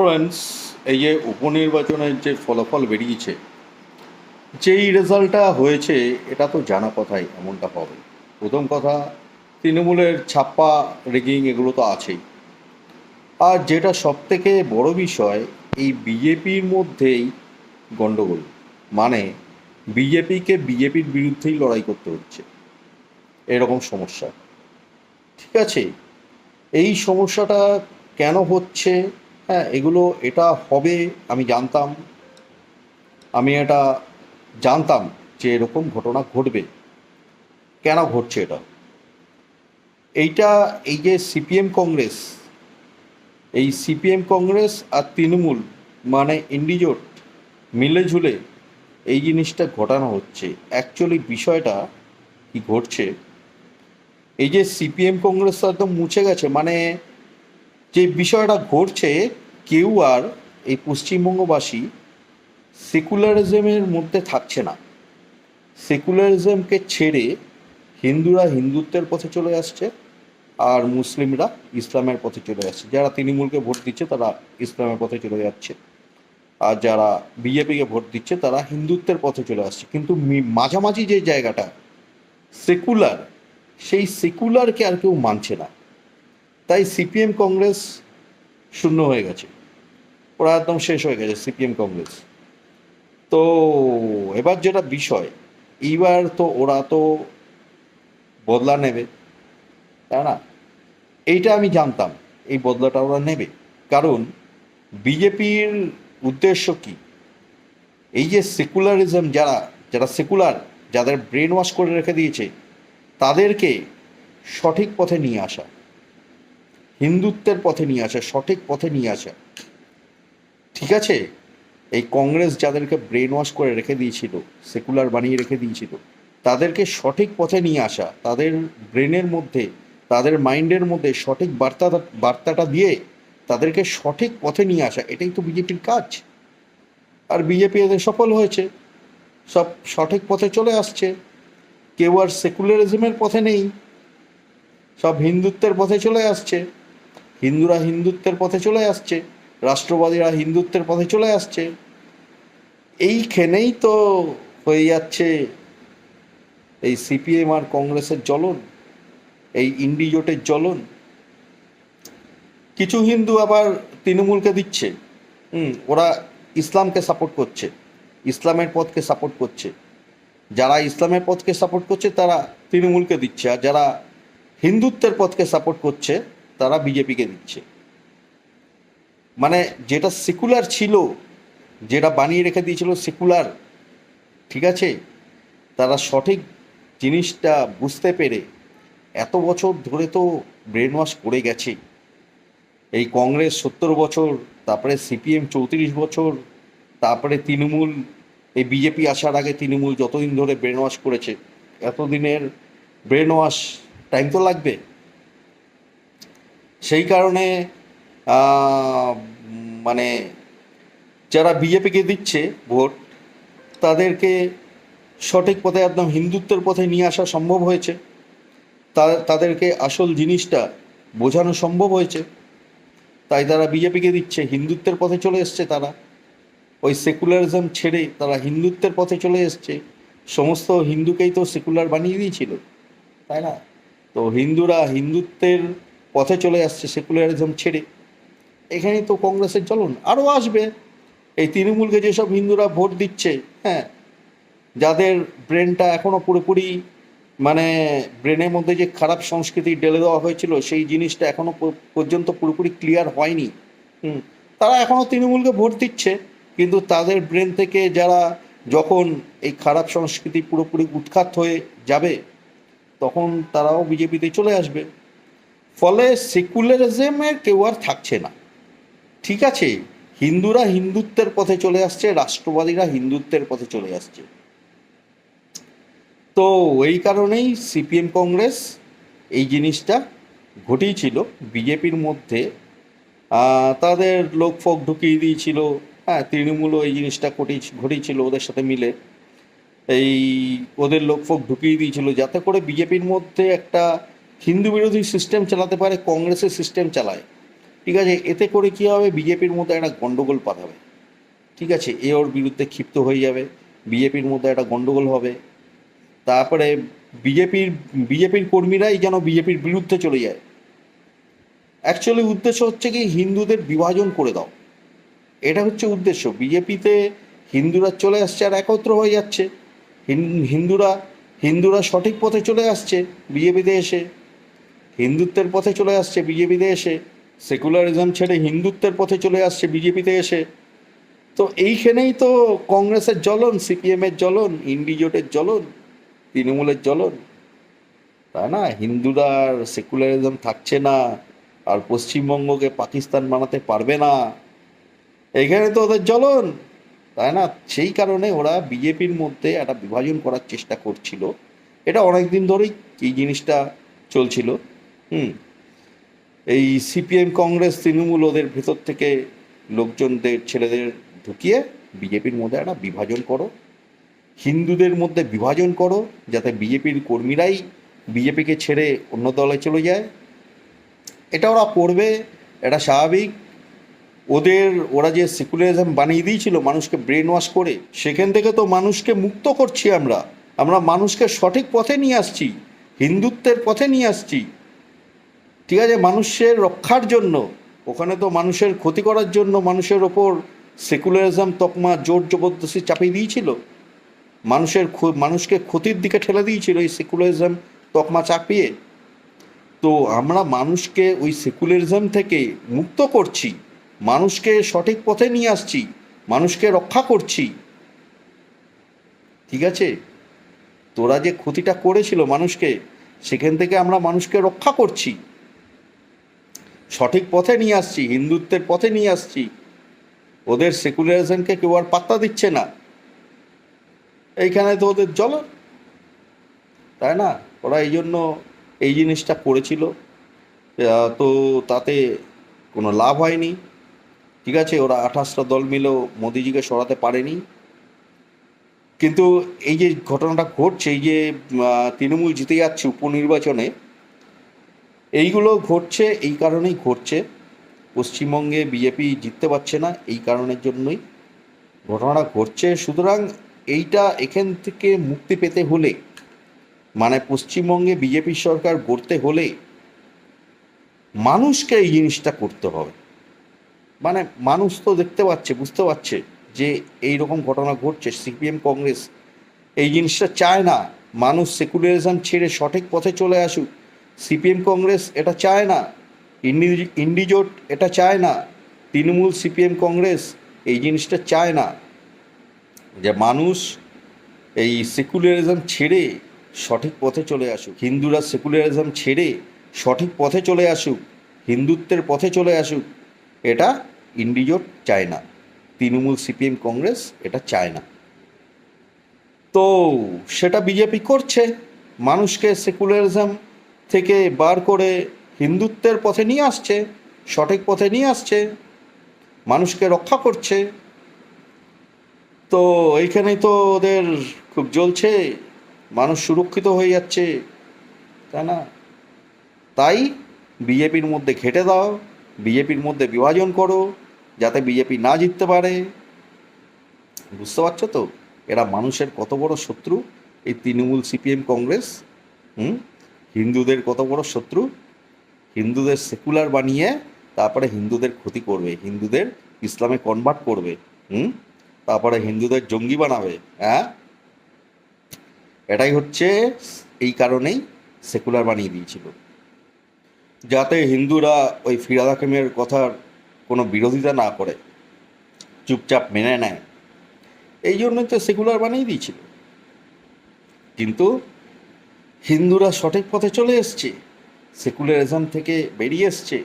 Friends এই যে উপনির্বাচনের যে ফলাফল বেরিয়েছে, যেই রেজাল্টটা হয়েছে, এটা তো জানা কথাই, এমনটা হবে। প্রথম কথা, তৃণমূলের ছাপ্পা রেগিং এগুলো তো আছেই। আর যেটা সব থেকে বড় বিষয়, এই বিজেপির মধ্যেই গণ্ডগোল। মানে বিজেপিকে বিজেপির বিরুদ্ধেই লড়াই করতে হচ্ছে। এরকম সমস্যা। ঠিক আছে? এই সমস্যাটা কেন হচ্ছে? হ্যাঁ এগুলো এটা হবে, আমি জানতাম। আমি এটা জানতাম যে এরকম ঘটনা ঘটবে। কেন ঘটছে এটা? এইটা, এই যে সিপিএম কংগ্রেস, এই সিপিএম কংগ্রেস আর তৃণমূল মানে ইন্ডিজোট মিলে ঝুলে এই জিনিসটা ঘটানো হচ্ছে। অ্যাকচুয়ালি বিষয়টা কি ঘটছে? এই যে সিপিএম কংগ্রেস তো একদম মুছে গেছে মানে যে বিষয়টা ঘটছে, কেউ আর এই পশ্চিমবঙ্গবাসী সেকুলারিজমের মধ্যে থাকছে না। সেকুলারিজমকে ছেড়ে হিন্দুরা হিন্দুত্বের পথে চলে আসছে আর মুসলিমরা ইসলামের পথে চলে যাচ্ছে যারা তৃণমূলকে ভোট দিচ্ছে, তারা ইসলামের পথে চলে যাচ্ছে। আর যারা বিজেপিকে ভোট দিচ্ছে, তারা হিন্দুত্বের পথে চলে আসছে। কিন্তু মাঝামাঝি যে জায়গাটা, সেকুলার, সেই সেকুলারকে আর কেউ মানছে না। তাই সিপিএম কংগ্রেস শূন্য হয়ে গেছে। ওরা একদম শেষ হয়ে গেছে সিপিএম কংগ্রেস। তো এবার যেটা বিষয়, এইবার তো ওরা তো বদলা নেবে, তাই না? এইটা আমি জানতাম, এই বদলাটা ওরা নেবে। কারণ বিজেপির উদ্দেশ্য কি? এই যে সেকুলারিজম যারা যারা সেকুলার, যাদের ব্রেন ওয়াশ করে রেখে দিয়েছে, তাদেরকে সঠিক পথে নিয়ে আসা। হিন্দুত্বের পথে নিয়ে আসা, সঠিক পথে নিয়ে আসা। ঠিক আছে? এই কংগ্রেস যাদেরকে ব্রেন ওয়াশ করে রেখে দিয়েছিল সেকুলার বানিয়ে রেখে দিয়েছিল, তাদেরকে সঠিক পথে নিয়ে আসা, তাদের ব্রেনের মধ্যে, তাদের মাইন্ডের মধ্যে সঠিক বার্তা, বার্তাটা দিয়ে তাদেরকে সঠিক পথে নিয়ে আসা, এটাই তো বিজেপির কাজ। আর বিজেপি এতে সফল হয়েছে, সব সঠিক পথে চলে আসছে, কেউ আর সেকুলারিজমের পথে নেই, সব হিন্দুত্বের পথে চলে আসছে। হিন্দুরা হিন্দুত্বের পথে চলে আসছে, রাষ্ট্রবাদীরা হিন্দুত্বের পথে চলে আসছে। এইখানেই তো হয়ে যাচ্ছে এই সিপিএম আর কংগ্রেসের জ্বলন, এই ইন্ডিজোটের জ্বলন। কিছু হিন্দু আবার তৃণমূলকে দিচ্ছে, হুম, ওরা ইসলামকে সাপোর্ট করছে, ইসলামের পথকে সাপোর্ট করছে। যারা ইসলামের পথকে সাপোর্ট করছে, তারা তৃণমূলকে দিচ্ছে, আর যারা হিন্দুত্বের পথকে সাপোর্ট করছে তারা বিজেপিকে দিচ্ছে। মানে যেটা সেকুলার ছিল, যেটা বানিয়ে রেখে দিয়েছিল সেকুলার ঠিক আছে? তারা সঠিক জিনিসটা বুঝতে পেরে এত বছর ধরে তো ব্রেন ওয়াশ করে গেছে। এই কংগ্রেস সত্তর বছর, তারপরে সিপিএম চৌত্রিশ বছর, তারপরে তৃণমূল, এই বিজেপি আসার আগে তৃণমূল যতদিন ধরে ব্রেন ওয়াশ করেছে, এতদিনের ব্রেন ওয়াশ টাইম তো লাগবে। সেই কারণে মানে যারা বিজেপিকে দিচ্ছে ভোট, তাদেরকে সঠিক পথে একদম হিন্দুত্বের পথে নিয়ে আসা সম্ভব হয়েছে। তাদেরকে আসল জিনিসটা বোঝানো সম্ভব হয়েছে। তাই তারা বিজেপিকে দিচ্ছে, হিন্দুত্বের পথে চলে এসছে তারা। ওই সেকুলারিজম ছেড়ে তারা হিন্দুত্বের পথে চলে এসছে। সমস্ত হিন্দুকেই তো সেকুলার বানিয়ে দিয়েছিল, তাই না? তো হিন্দুরা হিন্দুত্বের পথে চলে আসছে সেকুলারিজম ছেড়ে। এখানেই তো কংগ্রেসের চলন আরও আসবে। এই তৃণমূলকে যেসব হিন্দুরা ভোট দিচ্ছে হ্যাঁ যাদের ব্রেনটা এখনও পুরোপুরি মানে ব্রেনের মধ্যে যে খারাপ সংস্কৃতি ঢেলে দেওয়া হয়েছিল, সেই জিনিসটা এখনও পর্যন্ত পুরোপুরি ক্লিয়ার হয়নি। হুম, তারা এখনও তৃণমূলকে ভোট দিচ্ছে, কিন্তু তাদের ব্রেন থেকে যারা যখন এই খারাপ সংস্কৃতি পুরোপুরি উৎখাত হয়ে যাবে, তখন তারাও বিজেপিতে চলে আসবে। ফলে সেকুলারিজমের কেউ আর থাকছে না। ঠিক আছে, হিন্দুরা হিন্দুত্বের পথে চলে আসছে, রাষ্ট্রবাদীরা হিন্দুত্বের পথে চলে আসছে। তো এই কারণেই সিপিএম কংগ্রেস এই জিনিসটা ঘটিয়েছিল। বিজেপির মধ্যে তাদের লোকফোক ঢুকিয়ে দিয়েছিল। হ্যাঁ তৃণমূলও এই জিনিসটা ঘটিয়ে ঘটিয়েছিল ওদের সাথে মিলে। এই ওদের লোকফোক ঢুকিয়ে দিয়েছিল যাতে করে বিজেপির মধ্যে একটা হিন্দু বিরোধী সিস্টেম চালাতে পারে, কংগ্রেসের সিস্টেম চালায়। ঠিক আছে, এতে করে কী হবে? বিজেপির মধ্যে একটা গণ্ডগোল পাঠাবে। ঠিক আছে, এ ওর বিরুদ্ধে ক্ষিপ্ত হয়ে যাবে। বিজেপির মধ্যে একটা গণ্ডগোল হবে। তারপরে বিজেপির বিজেপির কর্মীরাই যেন বিজেপির বিরুদ্ধে চলে যায়। অ্যাকচুয়ালি উদ্দেশ্য হচ্ছে কি, হিন্দুদের বিভাজন করে দাও। এটা হচ্ছে উদ্দেশ্য। বিজেপিতে হিন্দুরা চলে আসছে আর একত্র হয়ে যাচ্ছে। হিন্দুরা হিন্দুরা সঠিক পথে চলে আসছে বিজেপিতে এসে। হিন্দুত্বের পথে চলে আসছে বিজেপিতে এসে, সেকুলারিজম ছেড়ে হিন্দুত্বের পথে চলে আসছে বিজেপিতে এসে। তো এইখানেই তো কংগ্রেসের জ্বলন, সিপিএমের জ্বলন, ইন্ডিজোটের জ্বলন, তৃণমূলের জ্বলন। তাই না, হিন্দুরা সেকুলারিজম থাকছে না, আর পশ্চিমবঙ্গকে পাকিস্তান বানাতে পারবে না। এখানে তো ওদের জ্বলন। তাই না, সেই কারণে ওরা বিজেপির মধ্যে একটা বিভাজন করার চেষ্টা করছিল। এটা অনেক দিন ধরেই এই জিনিসটা চলছিল। হুম। এই সিপিএম কংগ্রেস তৃণমূল ওদের ভেতর থেকে লোকজনদের, ছেলেদের ঢুকিয়ে বিজেপির মধ্যে একটা বিভাজন করো। হিন্দুদের মধ্যে বিভাজন করো, যাতে বিজেপির কর্মীরাই বিজেপিকে ছেড়ে অন্য দলে চলে যায়। এটা ওরা করবে, এটা স্বাভাবিক। ওদের, ওরা যে সেকুলারিজম বানিয়ে দিয়েছিল মানুষকে ব্রেন ওয়াশ করে, সেখান থেকে তো মানুষকে মুক্ত করছি আমরা। আমরা মানুষকে সঠিক পথে নিয়ে আসছি, হিন্দুত্বের পথে নিয়ে আসছি। ঠিক আছে, মানুষের রক্ষার জন্য, ওখানে তো মানুষের ক্ষতি করার জন্য মানুষের ওপর সেকুলারিজম, তকমা, জোর জবরদস্তি চাপিয়ে দিয়েছিল। মানুষের মানুষকে ক্ষতির দিকে ঠেলে দিয়েছিল এই সেকুলারিজম, তকমা চাপিয়ে। তো আমরা মানুষকে ওই সেকুলারিজম থেকে মুক্ত করছি, মানুষকে সঠিক পথে নিয়ে আসছি, মানুষকে রক্ষা করছি। ঠিক আছে? তোরা যে ক্ষতিটা করেছিল মানুষকে, সেখান থেকে আমরা মানুষকে রক্ষা করছি। সঠিক পথে নিয়ে আসছি, হিন্দুত্বের পথে নিয়ে আসছি। ওদের সেকুলারিজমকে কেউ আর পাত্তা দিচ্ছে না। এইখানে তো ওদের জল তাই না? ওরা এই জন্য এই জিনিসটা করেছিল। তো তাতে কোনো লাভ হয়নি। ঠিক আছে, ওরা আঠাশটা দল মিলেও মোদিজিকে সরাতে পারেনি। কিন্তু এই যে ঘটনাটা ঘটছে, এই যে তৃণমূল জিতে যাচ্ছে উপনির্বাচনে এইগুলো ঘটছে, এই কারণেই ঘটছে। পশ্চিমবঙ্গে বিজেপি জিততে পারছে না, এই কারণের জন্যই ঘটনাটা ঘটছে। সুতরাং এইটা এখান থেকে মুক্তি পেতে হলে মানে পশ্চিমবঙ্গে বিজেপি সরকার গড়তে হলে মানুষকে এই জিনিসটা করতে হবে। মানে মানুষ তো দেখতে পাচ্ছে, বুঝতে পারছে যে এই রকম ঘটনা ঘটছে সিপিএম কংগ্রেস এই জিনিসটা চায় না। মানুষ সেকুলারিজম ছেড়ে সঠিক পথে চলে আসুক। সিপিএম কংগ্রেস এটা চায় না, ইন্ডি ইন্ডিজোট এটা চায় না, তৃণমূল সিপিএম কংগ্রেস এই জিনিসটা চায় না। যে মানুষ এই সেকুলারিজম ছেড়ে সঠিক পথে চলে আসুক, হিন্দুরা সেকুলারিজম ছেড়ে সঠিক পথে চলে আসুক, হিন্দুত্বের পথে চলে আসুক, এটা ইন্ডিজোট চায় না, তৃণমূল সিপিএম কংগ্রেস এটা চায় না। তো সেটা বিজেপি করছে, মানুষকে সেকুলারিজম থেকে বার করে হিন্দুত্বের পথে নিয়ে আসছে, সঠিক পথে নিয়ে আসছে, মানুষকে রক্ষা করছে। তো এইখানেই তো ওদের খুব জ্বলছে, মানুষ সুরক্ষিত হয়ে যাচ্ছে, তাই না? তাই বিজেপির মধ্যে ঘেটে দাও, বিজেপির মধ্যে বিভাজন করো, যাতে বিজেপি না জিততে পারে। বুঝতে পারছ তো? এরা মানুষের কত বড় শত্রু? এই তৃণমূল সিপিএম কংগ্রেস, হুম? হিন্দুদের কত বড় শত্রু? হিন্দুদের সেকুলার বানিয়ে তারপরে হিন্দুদের ক্ষতি করবে, হিন্দুদের ইসলামে কনভার্ট করবে, হুম? তারপরে হিন্দুদের জঙ্গি বানাবে হ্যাঁ এটাই হচ্ছে এই কারণেই সেকুলার বানিয়ে দিয়েছিল। যাতে হিন্দুরা ওই ফিরাদ হাকিমের কথার কোনো বিরোধিতা না করে, চুপচাপ মেনে নেয়। এই জন্যই তো সেকুলার বানিয়ে দিয়েছিল। কিন্তু হিন্দুরা সঠিক পথে চলে এসছে, সেকুলারিজম থেকে বেরিয়ে এসছে।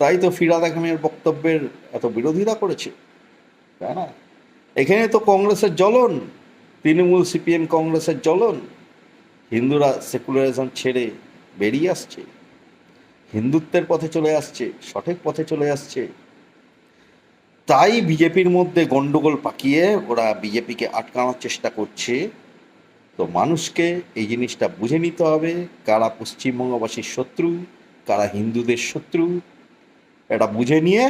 তাই তো ফিরাদ হাকিমের বক্তব্যের এত বিরোধিতা করেছে, তাই না? এখানে তো কংগ্রেসের জ্বলন, তৃণমূল সিপিএম কংগ্রেসের জ্বলন, হিন্দুরা সেকুলারিজম ছেড়ে বেরিয়ে আসছে। হিন্দুত্বের পথে চলে আসছে, সঠিক পথে চলে আসছে। তাই বিজেপির মধ্যে গন্ডগোল পাকিয়ে ওরা বিজেপিকে আটকানোর চেষ্টা করছে। তো মানুষকে এই জিনিসটা বুঝে নিতে হবে, কারা পশ্চিমবঙ্গবাসীর শত্রু, কারা হিন্দুদের শত্রু, এটা বুঝে নিয়ে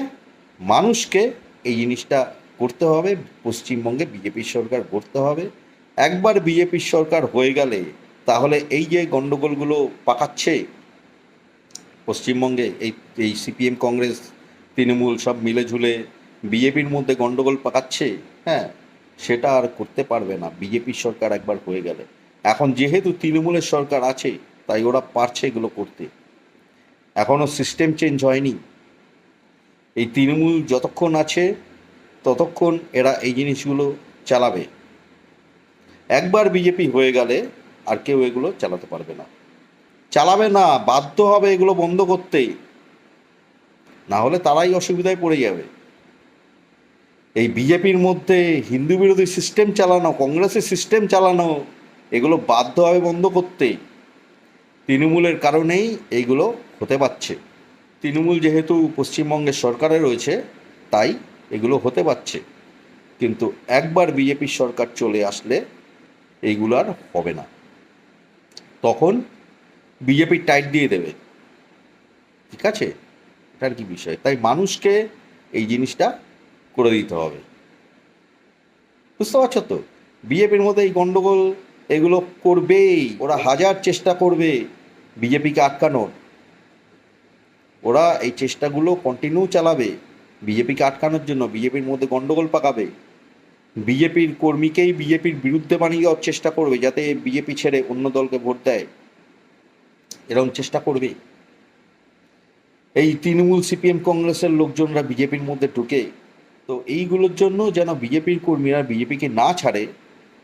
মানুষকে এই জিনিসটা করতে হবে, পশ্চিমবঙ্গে বিজেপির সরকার করতে হবে। একবার বিজেপির সরকার হয়ে গেলে তাহলে এই যে গণ্ডগোলগুলো পাকাচ্ছে, পশ্চিমবঙ্গে এই এই সিপিএম, কংগ্রেস, তৃণমূল সব মিলে ঝুলে বিজেপির মধ্যে গণ্ডগোল পাকাচ্ছে হ্যাঁ? সেটা আর করতে পারবে না। বিজেপির সরকার একবার হয়ে গেলে। এখন যেহেতু তৃণমূলের সরকার আছে, তাই ওরা পারছে এগুলো করতে। এখনও সিস্টেম চেঞ্জ হয়নি। এই তৃণমূল যতক্ষণ আছে, ততক্ষণ এরা এই জিনিসগুলো চালাবে। একবার বিজেপি হয়ে গেলে আর কেউ এগুলো চালাতে পারবে না। চালাবে না, বাধ্য হবে এগুলো বন্ধ করতে। না হলে তারাই অসুবিধায় পড়ে যাবে। এই বিজেপির মধ্যে হিন্দু বিরোধী সিস্টেম চালানো, কংগ্রেসের সিস্টেম চালানো, এগুলো বাধ্য বন্ধ করতে। তৃণমূলের কারণেই এইগুলো হতে পারছে। তৃণমূল যেহেতু পশ্চিমবঙ্গের সরকারে রয়েছে, তাই এগুলো হতে পারছে। কিন্তু একবার বিজেপির সরকার চলে আসলে এইগুলো আর হবে না। তখন বিজেপি টাইট দিয়ে দেবে। ঠিক আছে? এটার কি বিষয়? তাই মানুষকে এই জিনিসটা করে দিতে হবে। বুঝতে পারছ তো? বিজেপির মধ্যে এই গণ্ডগোল এগুলো করবেই, ওরা হাজার চেষ্টা করবে বিজেপিকে আটকানোর। ওরা এই চেষ্টাগুলো কন্টিনিউ চালাবে বিজেপিকে আটকানোর জন্য, বিজেপির মধ্যে গণ্ডগোল পাকাবে। বিজেপির কর্মীকেই বিজেপির বিরুদ্ধে বানিয়ে দেওয়ার চেষ্টা করবে, যাতে বিজেপি ছেড়ে অন্য দলকে ভোট দেয়। এরকম চেষ্টা করবে। এই তৃণমূল সিপিএম কংগ্রেসের লোকজনরা বিজেপির মধ্যে ঢুকে তো এইগুলোর জন্য যেন বিজেপির কর্মীরা বিজেপিকে না ছাড়ে,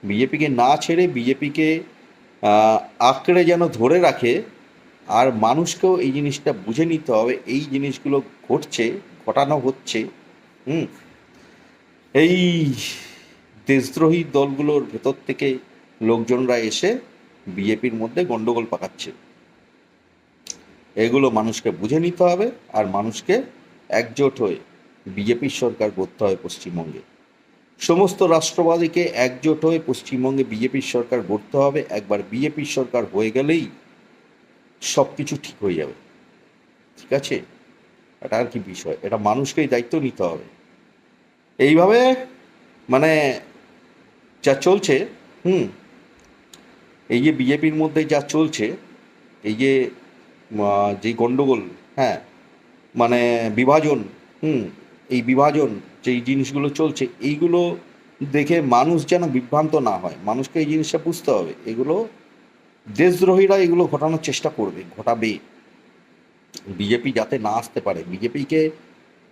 বিজেপিকে না ছেড়ে বিজেপিকে আঁকড়ে যেন ধরে রাখে, আর মানুষকেও এই জিনিসটা বুঝে নিতে হবে, এই জিনিসগুলো ঘটছে, ঘটানো হচ্ছে, হুম? এই দেশদ্রোহী দলগুলোর ভেতর থেকে লোকজনরা এসে বিজেপির মধ্যে গণ্ডগোল পাকাচ্ছে। এগুলো মানুষকে বুঝে নিতে হবে, আর মানুষকে একজোট হয়ে বিজেপির সরকার করতে হয় পশ্চিমবঙ্গে। সমস্ত রাষ্ট্রবাদীকে একজোট হয়ে পশ্চিমবঙ্গে বিজেপির সরকার গড়তে হবে। একবার বিজেপির সরকার হয়ে গেলেই সব কিছু ঠিক হয়ে যাবে। ঠিক আছে? এটা আর কি বিষয়? এটা মানুষকেই দায়িত্ব নিতে হবে। এইভাবে মানে যা চলছে, হুম, এই যে বিজেপির মধ্যে যা চলছে, এই যে যে গণ্ডগোল হ্যাঁ মানে বিভাজন, হুম এই বিভাজন, যেই জিনিসগুলো চলছে, এইগুলো দেখে মানুষ যেন বিভ্রান্ত না হয়। মানুষকে এই জিনিসটা বুঝতে হবে। এগুলো দেশদ্রোহীরা এগুলো ঘটানোর চেষ্টা করবে, ঘটাবে। বিজেপি যাতে না আসতে পারে, বিজেপিকে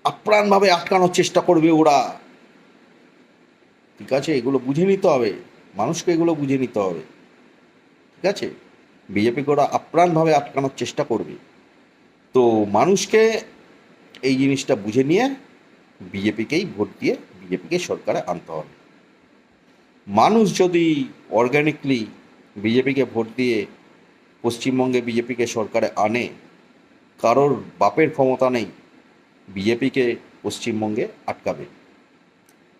আপ্রাণভাবে আটকানোর চেষ্টা করবে ওরা। ঠিক আছে? এগুলো বুঝে নিতে হবে। মানুষকে এগুলো বুঝে নিতে হবে। ঠিক আছে? বিজেপিকে ওরা আপ্রাণভাবে আটকানোর চেষ্টা করবে। তো মানুষকে এই জিনিসটা বুঝে নিয়ে বিজেপিকেই ভোট দিয়ে বিজেপিকে সরকারে আনতে হবে। মানুষ যদি অর্গানিকলি বিজেপিকে ভোট দিয়ে পশ্চিমবঙ্গে বিজেপিকে সরকারে আনে, কারোর বাপের ক্ষমতা নেই, বিজেপিকে পশ্চিমবঙ্গে আটকাবে।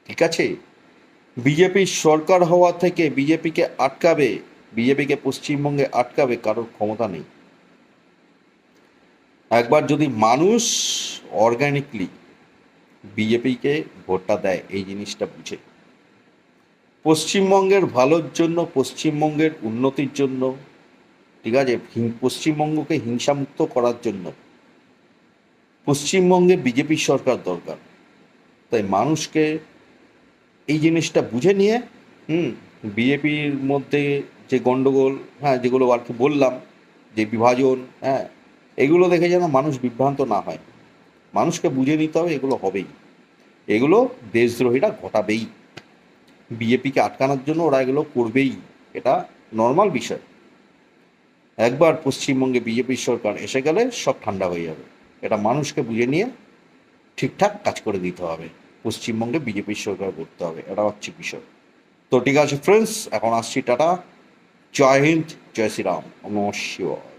ঠিক আছে? বিজেপির সরকার হওয়া থেকে বিজেপিকে আটকাবে, বিজেপিকে পশ্চিমবঙ্গে আটকাবে কারোর ক্ষমতা নেই। একবার যদি মানুষ অর্গানিকলি বিজেপিকে ভোটটা দেয়, এই জিনিসটা বুঝে। পশ্চিমবঙ্গের ভালোর জন্য, পশ্চিমবঙ্গের উন্নতির জন্য, ঠিক আছে পশ্চিমবঙ্গকে হিংসামুক্ত করার জন্য পশ্চিমবঙ্গে বিজেপি সরকার দরকার। তাই মানুষকে এই জিনিসটা বুঝে নিয়ে, হুম, বিজেপির মধ্যে যে গণ্ডগোল হ্যাঁ যেগুলো আর কি বললাম, যে বিভাজন হ্যাঁ এগুলো দেখে যেন মানুষ বিভ্রান্ত না হয়। মানুষকে বুঝে নিতে হবে, এগুলো হবেই। এগুলো দেশদ্রোহীরা ঘটাবেই। বিজেপিকে আটকানোর জন্য ওরা এগুলো করবেই। এটা নর্মাল বিষয়। একবার পশ্চিমবঙ্গে বিজেপির সরকার এসে গেলে সব ঠান্ডা হয়ে যাবে। এটা মানুষকে বুঝে নিয়ে ঠিকঠাক কাজ করে দিতে হবে। পশ্চিমবঙ্গে বিজেপির সরকার করতে হবে, এটা হচ্ছে বিষয়। তো ঠিক আছে ফ্রেন্ডস এখন আসছি টাটা। জয় হিন্দ, জয় শ্রীরাম। নমঃ শিবায়